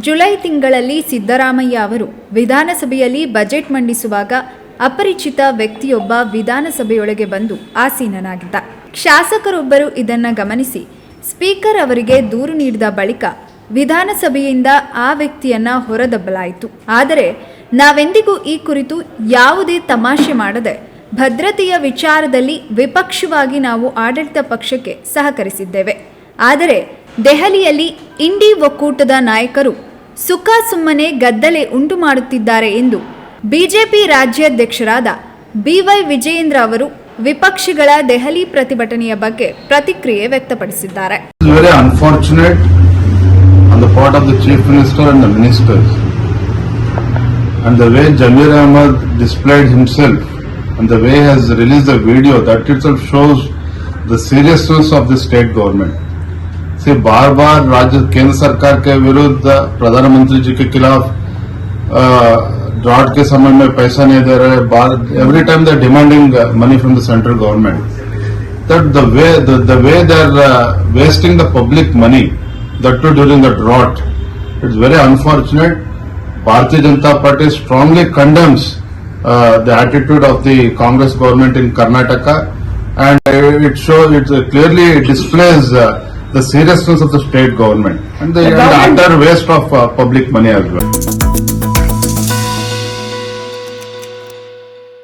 July ತಿಂಗಳಲ್ಲಿ ಸಿದ್ದರಾಮಯ್ಯ ಅವರು ವಿಧಾನಸಭೆಯಲ್ಲಿ ಬಜೆಟ್ ಮಂಡಿಸುವಾಗ ಅಪರಿಚಿತ ವ್ಯಕ್ತಿಯೊಬ್ಬ ವಿಧಾನಸಭೆಯೊಳಗೆ ಬಂದು ಆಸೀನನಾಗಿದ್ದ. ಶಾಸಕರೊಬ್ಬರು ಇದನ್ನು ಗಮನಿಸಿ, ಸ್ಪೀಕರ್ ಅವರಿಗೆ ದೂರು ನೀಡಿದ ಬಳಿಕ ವಿಧಾನಸಭೆಯಿಂದ ಆ ವ್ಯಕ್ತಿಯನ್ನ ಹೊರದಬ್ಬಲಾಯಿತು. ಆದರೆ, ನಾವೆಂದಿಗೂ ಈ ಕುರಿತು ಯಾವುದೇ ತಮಾಷೆ ಮಾಡದೆ ಭದ್ರತೆಯ ವಿಚಾರದಲ್ಲಿ ವಿಪಕ್ಷವಾಗಿ ನಾವು ಆಡಳಿತ ಪಕ್ಷಕ್ಕೆ ಸಹಕರಿಸಿದ್ದೇವೆ. ಆದರೆ, ದೆಹಲಿಯಲ್ಲಿ ಇಂಡಿ ಒಕ್ಕೂಟದ ನಾಯಕರು ಸುಖ ಸುಮ್ಮನೆ ಗದ್ದಲೆ ಉಂಟು ಮಾಡುತ್ತಿದ್ದಾರೆ ಎಂದು ಬಿಜೆಪಿ ರಾಜ್ಯಾಧ್ಯಕ್ಷರಾದ ಬಿವೈ ವಿಜಯೇಂದ್ರ ಅವರು ವಿಪಕ್ಷಿಗಳ ದೆಹಲಿ ಪ್ರತಿಭಟನೆಯ ಬಗ್ಗೆ ಪ್ರತಿಕ್ರಿಯೆ ವ್ಯಕ್ತಪಡಿಸಿದ್ದಾರೆ and the. And the way Jamir Ahmad displayed himself and the way he has released the video, that itself shows the seriousness of the state government. से बार बार राज्य केंद्र सरकार के विरुद्ध प्रधानमंत्री जी के खिलाफ ड्रॉट के समय में पैसा नहीं दे रहे, बार every time the demanding money from the central government that the way the way they are wasting the public money that to during the drought it's very unfortunate Bharatiya Janata Party strongly condemns the attitude of the Congress government in Karnataka and it show it clearly displays the seriousness of the state government and the, the utter waste of uh, public money as well.